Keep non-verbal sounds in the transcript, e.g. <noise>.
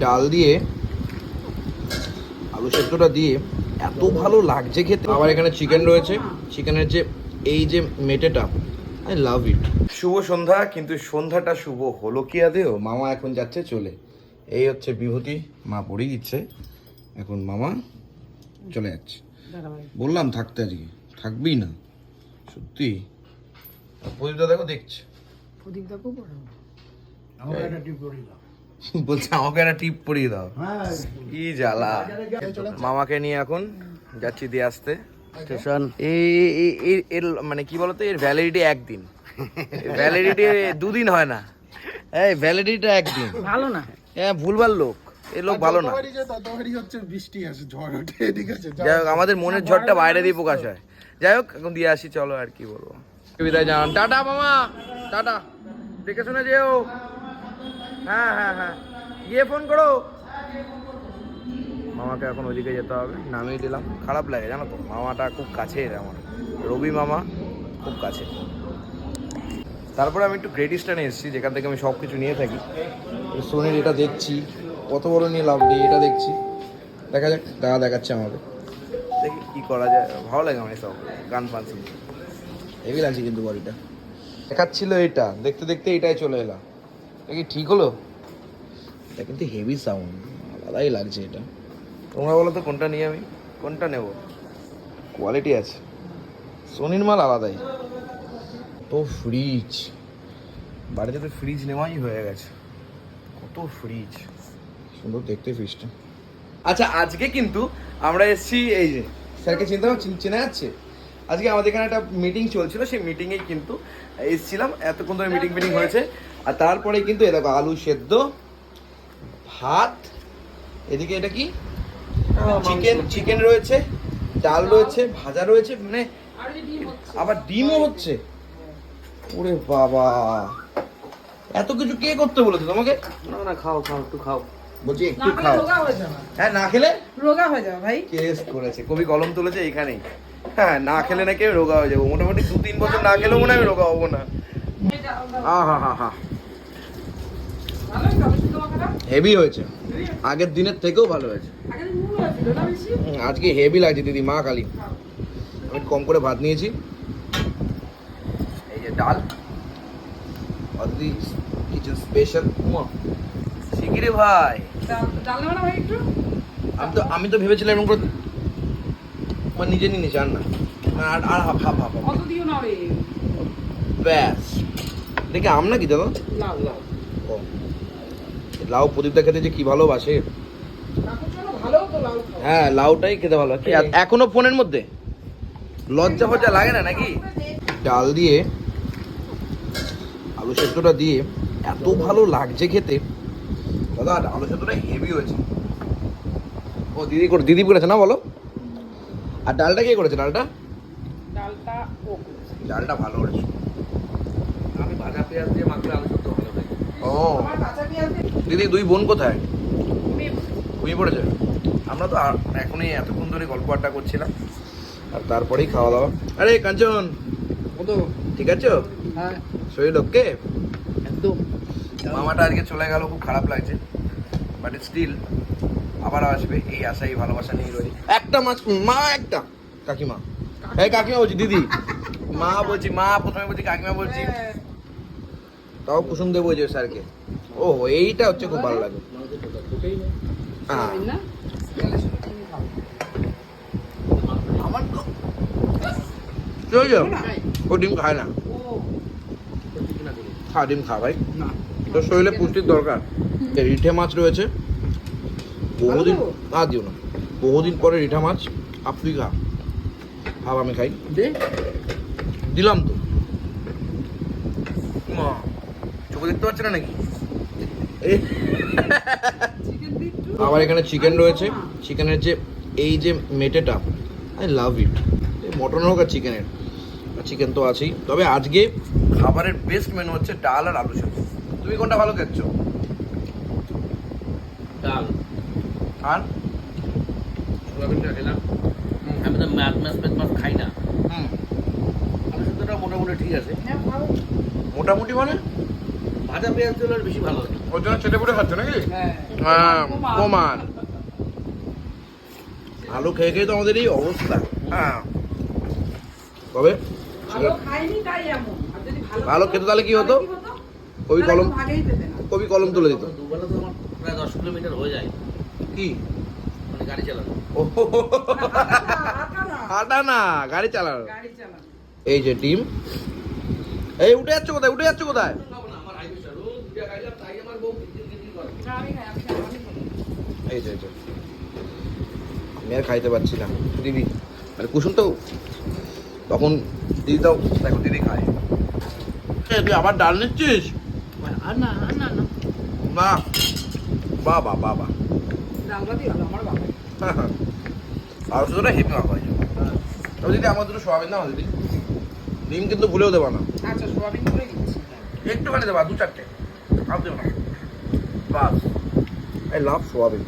ডাল দিয়ে আলু সেদ্ধটা দিয়ে এত ভালো লাগছে খেতে। আবার এখানে চিকেন রয়েছে। চিকেনের যে এই যে মেটেটা আই লাভ ইট শুভ সন্ধ্যা কিন্তু সন্ধ্যাটা শুভ হলো কি আদেও মামা এখন যাচ্ছে চলে। এই হচ্ছে বিভূতি মা পড়িয়ে দিচ্ছে। এখন মামা চলে যাচ্ছে। বললাম থাকতে আজকে। থাকবি না। সত্যি। প্রদীপদা দেখো দেখছে। প্রদীপদাকেও পড়াবো আমাকে একটা টিপ করে দাও বলছে আমাকে একটা টিপ পরিয়ে দাও। হ্যাঁ। কি জ্বালা। মামাকে নিয়ে এখন যাচ্ছি দিয়ে আসতে। স্টেশনের মানে কি বলতো এর ভ্যালিডিটি একদিন। ভ্যালিডিটি দুদিন হয় না। এই ভ্যালিডিটিটা একদিন। ভালো না। হ্যাঁ ভুলভাল লোক। এই লোক ভালো না। যতবারই যায় ততবারই হচ্ছে বৃষ্টি আসে ঝড় ওঠে এদিকে যাই হোক আমাদের মনের ঝড়টা বাইরে দিয়ে প্রকাশ হয়। যাই হোক এখন দিয়ে আসি চলো আর কি বলব। বিদায় জানান টাটা মামা! টাটা। দেখে শুনে যেও। হ্যাঁ হ্যাঁ হ্যাঁ। গিয়ে ফোন করো। মামাকে এখন ওইদিকে যেতে হবে, নামিয়ে দিলাম। খারাপ লাগে, জানো তো, মামাটা খুব কাছের আমার। রবি মামা খুব কাছে তারপরে আমি একটু গ্রেট ইস্টার্নে এসেছি, যেখান থেকে আমি সব কিছু নিয়ে থাকি। সোনির এটা দেখছি, কত বড় নিয়ে লাভ নেই, এটা দেখছি। দেখা যাক, দাদা দেখাচ্ছে আমাকে। দেখি কি করা যায়, ভালো লাগে আমার সব গান ফান শুনতে। হেভি লাগছে কিন্তু বডিটা দেখাচ্ছিল এটা, দেখতে দেখতে এটাই চলে এলাম। কি ঠিক হলো? এটা কিন্তু হেভি সাউন্ড আলাদাই লাগছে এটা। তোমরা বলো তো কোনটা নিয়ে আমি কোনটা নেব? কোয়ালিটি আছে। সোনির মাল আলাদাই। তো ফ্রিজ বাড়িতে তো ফ্রিজ নেওয়াই হয়ে গেছে। কত ফ্রিজ সুন্দর দেখতে ফ্রিজটা আচ্ছা আজকে কিন্তু আমরা এসেছি এই যে স্যারকে চিন্তা চেনা যাচ্ছে? আজকে আমাদের এখানে একটা মিটিং চলছিল সেই মিটিংয়ে কিন্তু এসেছিলাম। এতক্ষণ ধরে মিটিং মিটিং হয়েছে। আর তারপরে কিন্তু এ দেখো আলু সেদ্ধ ভাত এদিকে এটা কি? চিকেন চিকেন রয়েছে ডাল রয়েছে ভাজা রয়েছে মানে আবার ডিমও হচ্ছে। ওরে বাবা। এত কিছু কে করতে বলেছে তোমাকে? না না খাও খাও একটু খাও। বলছি একটু খেলে খাও। রোগা হয়ে যাবে। হ্যাঁ না খেলে? রোগা হয়ে যাবে ভাই। কেস করেছে কবি কলম তুলেছে এখানেই হ্যাঁ না খেলে নাকি আমি রোগা হয়ে যাব। মোটামুটি দু তিন বছর না খেলেও মনে আমি রোগা হব না। হা হা হা। হেভি হয়েছে। আগের দিনের থেকেও ভালো হয়েছে। আজকে হেভি লাগছে দিদি মা কালী। আমি কম করে ভাত নিয়েছি। এই যে ডাল। অদিতি কিচেন স্পেশাল শিগিরে ভাই। আমি তো আমি তো ভেবেছিলাম এরকম করে মানে নিজে নিয়ে নিয়েছি আর না। না, আর আর হাফ হাফ হাফ হাফ। ব্যাস। দেখে আম নাকি দাদা? ও। লাউ প্রদীপটা খেতে যে কি ভালোবাসে। হ্যাঁ লাউটাই খেতে ভালো। কি এখনও ফোনের মধ্যে? লজ্জা ফজ্জা লাগে না নাকি? ডাল দিয়ে আলু সেদ্ধটা দিয়ে এত ভালো লাগছে খেতে। দাদা আলু সেদ্ধটা হেভি হয়েছে। ও দিদি করে দিদি করেছে না বলো? আর ডালটা কে করেছে? ডালটা? ডালটা ও ডালটা ভালো করেছে। আমি ভাজা পেঁয়াজ দিয়ে মাখলে আলু সত্য ভালো লাগে ও। দিদি দুই বোন কোথায়? ঘুমিয়ে ঘুমিয়ে পড়েছে? আমরা তো এখনই এতক্ষণ ধরে গল্প আড্ডা করছিলাম। আর তারপরেই খাওয়া দাওয়া। আরে কাঞ্চন! কত ঠিক আছে? হ্যাঁ। শরীর ওকে? একদম। মামাটা আজকে চলে গেল খুব খারাপ লাগছে। বাট স্টিল আবার আসবে। এই আশাই ভালোবাসা নিয়ে রয়েছে। একটা মাছ মা একটা। কাকিমা। এই কাকিমা বলছি দিদি। মা বলছি মা প্রথমে বলছি কাকিমা বলছি। তাও কুসুম দেবো যে স্যারকে। ও এইটা হচ্ছে খুব ভালো লাগে। হ্যাঁ। হয়েছে? ও ডিম খায় না। খা ডিম খা ভাই। না। তোর শরীরে পুষ্টির দরকার। এই রিঠে মাছ রয়েছে। বহুদিন না দিও না। বহুদিন পরে রিঠা মাছ খা ভাব আমি খাই। দে। দিলাম তো। মা, চোখে দেখতে পাচ্ছে না নাকি? আবার এখানে চিকেন রয়েছে। চিকেনের যে এই যে মেটেটা আই লাভ ইট মটন হোক আর চিকেনের চিকেন তো আছেই। তবে আজকে খাবারের বেস্ট মেনু হচ্ছে ডাল আর আলু সেদ্ধ তুমি কোনটা ভালো খাচ্ছ? ডাল। আর? সোয়াবিনটা খেলাম আমি তো মাছ মাছ পেট মাছ খাই না হুম আলু মোটামুটি ঠিক আছে। হ্যাঁ মোটামুটি মানে? ভাজা পেঁয়াজ দিলে বেশি ভালো হতো ওর জন্য চেটে পুটে খাচ্ছ নাকি? হ্যাঁ। হ্যাঁ প্রমাণ। আলু খেয়ে খেয়ে তো আমাদের এই অবস্থা। হ্যাঁ। তবে ভালো খাইনি তাই এমন। আর যদি ভালো ভালো খেতে তাহলে কি হতো? কবি কলম কবি কলম তুলে দিত। দুবেলা তো আমার প্রায় দশ কিলোমিটার হয়ে যায়। কি? মানে গাড়ি চালানো। ও। <laughs> হাঁটা না, গাড়ি চালানো। এই যে টিম এই উঠে যাচ্ছে কোথায়? উঠে যাচ্ছে কোথায়? আমার হাইবে স্যার ও দুটা খাইলাম তাই আমার বউ কিরকির করে না, আমি খাই, আমি খাই, আমি খাই। এই যে আমি আর খাইতে পারছি না। দিদি মানে কুসুম তো তখন দিদি দাও দেখো দিদি খায়। তুই আবার ডাল নিচ্ছিস? আর না না না। না বাবা বাবা আর শুধুটা হেপি মাখা হয়েছে। তবে দিদি আমার দুটো সোয়াবিন দাও না দিদি ডিম কিন্তু ভুলেও দেবা না। আচ্ছা, সোয়াবিন করে দিচ্ছি। একটুখানি দেবা দু চারটে। আর দেবো না। বাস। I love soybean.